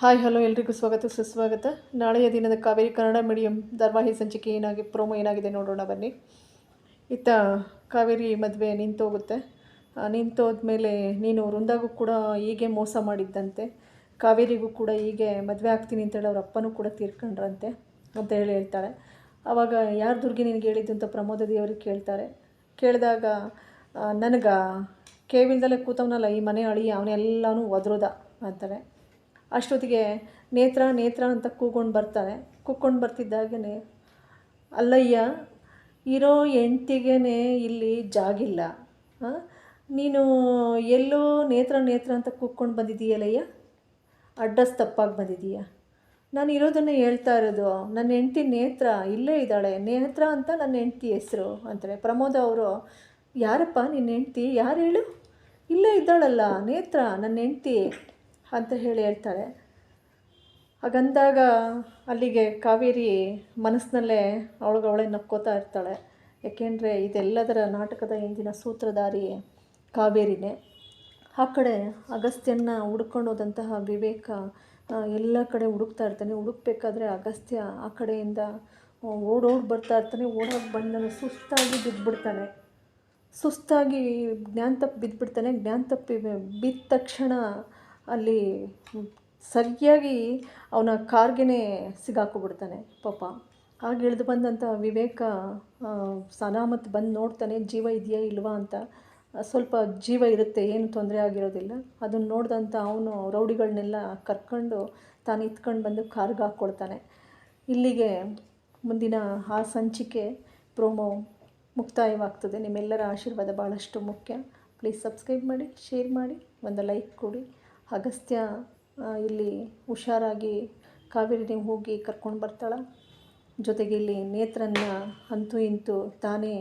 Hi, hello, ಎಲ್ರಿಗೂ ಸ್ವಾಗತ, ಸುಸ್ವಾಗತ. ನಾಳೆಯ ದಿನದ ಕಾವೇರಿ ಕನ್ನಡ ಮೀಡಿಯಂ ಧಾರಾವಾಹಿ ಸಂಚಿಕೆ ಏನಾಗಿ, ಪ್ರೋಮೋ ಏನಾಗಿದೆ ನೋಡೋಣ ಬನ್ನಿ. ಇತ್ತ ಕಾವೇರಿ ಮದುವೆ ನಿಂತೋಗುತ್ತೆ. ನಿಂತೋದ್ಮೇಲೆ ನೀನು ವೃಂದಾಗೂ ಕೂಡ ಹೀಗೆ ಮೋಸ ಮಾಡಿದ್ದಂತೆ. ಕಾವೇರಿಗೂ ಕೂಡ ಹೀಗೆ ಮದುವೆ ಆಗ್ತೀನಿ ಅಂತೇಳಿ ಅವ್ರ ಅಪ್ಪನೂ ಕೂಡ ತೀರ್ಕೊಂಡ್ರಂತೆ ಅಂತ ಹೇಳಿ ಹೇಳ್ತಾಳೆ ಆವಾಗ ಯಾರು ದುರ್ಗಿ ನಿನಗೆ ಹೇಳಿದ್ದು ಅಂತ ಪ್ರಮೋದ ದೇವರಿಗೆ ಕೇಳ್ತಾರೆ. ಕೇಳಿದಾಗ ನನಗೆ ಕೇವಿಲ್ದಲ್ಲೇ ಕೂತವನಲ್ಲ, ಈ ಮನೆ ಅಳಿ, ಅವನೆಲ್ಲನೂ ಒದ್ರೋದ ಅಂತಾನೆ ಅಷ್ಟೊತ್ತಿಗೆ ನೇತ್ರ ನೇತ್ರ ಅಂತ ಕೂಗೊಂಡು ಬರ್ತಾರೆ. ಕೂಕ್ಕೊಂಡು ಬರ್ತಿದ್ದಾಗೇ ಅಲ್ಲಯ್ಯ, ಇರೋ ಹೆಂಡ್ತಿಗೇ ಇಲ್ಲಿ ಜಾಗಿಲ್ಲ? ನೀನು ಎಲ್ಲೋ ನೇತ್ರ ನೇತ್ರ ಅಂತ ಕೂಕ್ಕೊಂಡು ಬಂದಿದ್ದೀಯಲ್ಲಯ್ಯ? ಅಡ್ರೆಸ್ ತಪ್ಪಾಗಿ ಬಂದಿದ್ದೀಯ. ನಾನು ಇರೋದನ್ನು ಹೇಳ್ತಾ ಇರೋದು ನನ್ನ ಹೆಂಡ್ತಿ ನೇತ್ರ ಇಲ್ಲೇ ಇದ್ದಾಳೆ. ನೇತ್ರ ಅಂತ ನನ್ನ ಹೆಂಡ್ತಿ ಹೆಸರು, ಅಂತಾರೆ. ಪ್ರಮೋದ ಅವರು, ಯಾರಪ್ಪ ನಿನ್ನ ಹೆಂಡ್ತಿ ಯಾರು ಹೇಳು? ಇಲ್ಲೇ ಇದ್ದಾಳಲ್ಲ, ನೇತ್ರ ನನ್ನ ಹೆಂಡ್ತಿ ಅಂತ ಹೇಳಿ ಹೇಳ್ತಾಳೆ ಹಾಗಂದಾಗ ಅಲ್ಲಿಗೆ ಕಾವೇರಿ ಮನಸ್ಸಿನಲ್ಲೇ ಅವಳಿಗೆ ಅವಳೇ ನಕ್ಕೋತಾ ಇರ್ತಾಳೆ. ಯಾಕೆಂದರೆ ಇದೆಲ್ಲದರ ನಾಟಕದ ಹಿಂದಿನ ಸೂತ್ರಧಾರಿ ಕಾವೇರಿನೇ. ಆ ಕಡೆ ಅಗಸ್ತ್ಯನ ಹುಡ್ಕೊಂಡು ಹೋದಂತಹ ವಿವೇಕ ಎಲ್ಲ ಕಡೆ ಹುಡುಕ್ತಾ ಇರ್ತಾನೆ. ಹುಡುಕ್ಬೇಕಾದ್ರೆ ಅಗಸ್ತ್ಯ ಆ ಕಡೆಯಿಂದ ಓಡೋಡಿ ಬರ್ತಾ ಇರ್ತಾನೆ. ಓಡೋಗಿ ಬಂದನು ಸುಸ್ತಾಗಿ ಬಿದ್ದುಬಿಡ್ತಾನೆ ಸುಸ್ತಾಗಿ ಜ್ಞಾನ ತಪ್ಪಿ ಬಿದ್ದುಬಿಡ್ತಾನೆ ಜ್ಞಾನ ತಪ್ಪಿ ಬಿದ್ದ ತಕ್ಷಣ ಅಲ್ಲಿ ಸರಿಯಾಗಿ ಅವನ ಕಾರ್ಗೆ ಸಿಗಾಕೊಬಿಡ್ತಾನೆ ಪಾಪ. ಆಗ ಇಳಿದು ಬಂದಂಥ ವಿವೇಕ ಸನಾ ಬಂದು ನೋಡ್ತಾನೆ, ಜೀವ ಇದೆಯಾ ಇಲ್ವಾ ಅಂತ. ಸ್ವಲ್ಪ ಜೀವ ಇರುತ್ತೆ, ಏನು ತೊಂದರೆ ಆಗಿರೋದಿಲ್ಲ. ಅದನ್ನು ನೋಡಿದಂಥ ಅವನು ರೌಡಿಗಳನ್ನೆಲ್ಲ ಕರ್ಕೊಂಡು ತಾನು ಇತ್ಕೊಂಡು ಬಂದು ಕಾರ್ಗೆ ಹಾಕ್ಕೊಳ್ತಾನೆ ಇಲ್ಲಿಗೆ ಮುಂದಿನ ಆ ಸಂಚಿಕೆ ಪ್ರೋಮೋ ಮುಕ್ತಾಯವಾಗ್ತದೆ. ನಿಮ್ಮೆಲ್ಲರ ಆಶೀರ್ವಾದ ಭಾಳಷ್ಟು ಮುಖ್ಯ. ಪ್ಲೀಸ್ ಸಬ್ಸ್ಕ್ರೈಬ್ ಮಾಡಿ, ಶೇರ್ ಮಾಡಿ, ಒಂದು ಲೈಕ್ ಕೊಡಿ. ಅಗಸ್ತ್ಯ ಇಲ್ಲಿ ಹುಷಾರಾಗಿ ಕಾವೇರಿನೇ ಹೋಗಿ ಕರ್ಕೊಂಡು ಬರ್ತಾಳೆ. ಜೊತೆಗೆ ಇಲ್ಲಿ ನೇತ್ರನ್ನ ಅಂತೂ ಇಂತೂ ತಾನೇ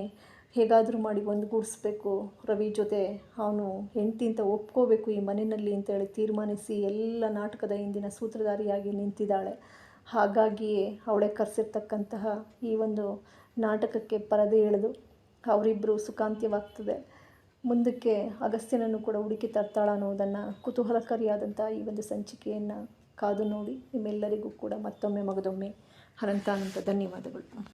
ಹೇಗಾದರೂ ಮಾಡಿ ಒಂದುಗೂಡಿಸ್ಬೇಕು. ರವಿ ಜೊತೆ ಅವನು ಹೆಂಡತಿ ಅಂತ ಒಪ್ಕೋಬೇಕು ಈ ಮನೆಯಲ್ಲಿ ಅಂತೇಳಿ ತೀರ್ಮಾನಿಸಿ ಎಲ್ಲ ನಾಟಕದ ಹಿಂದಿನ ಸೂತ್ರಧಾರಿಯಾಗಿ ನಿಂತಿದ್ದಾಳೆ. ಹಾಗಾಗಿಯೇ ಅವಳೆ ಕರೆಸಿರ್ತಕ್ಕಂತಹ ಈ ಒಂದು ನಾಟಕಕ್ಕೆ ಪರದೆ ಎಳೆದು ಅವರಿಬ್ಬರು ಸುಖಾಂತ್ಯವಾಗ್ತದೆ. ಮುಂದಕ್ಕೆ ಅಗಸ್ತ್ಯನನ್ನು ಕೂಡ ಹುಡುಕಿ ತರ್ತಾಳ ಅನ್ನೋದನ್ನು ಕುತೂಹಲಕಾರಿಯಾದಂಥ ಈ ಒಂದು ಸಂಚಿಕೆಯನ್ನು ಕಾದು ನೋಡಿ ನಿಮ್ಮೆಲ್ಲರಿಗೂ ಕೂಡ ಮತ್ತೊಮ್ಮೆ ಮಗದೊಮ್ಮೆ ಅನಂತಾನಂತ ಧನ್ಯವಾದಗಳು.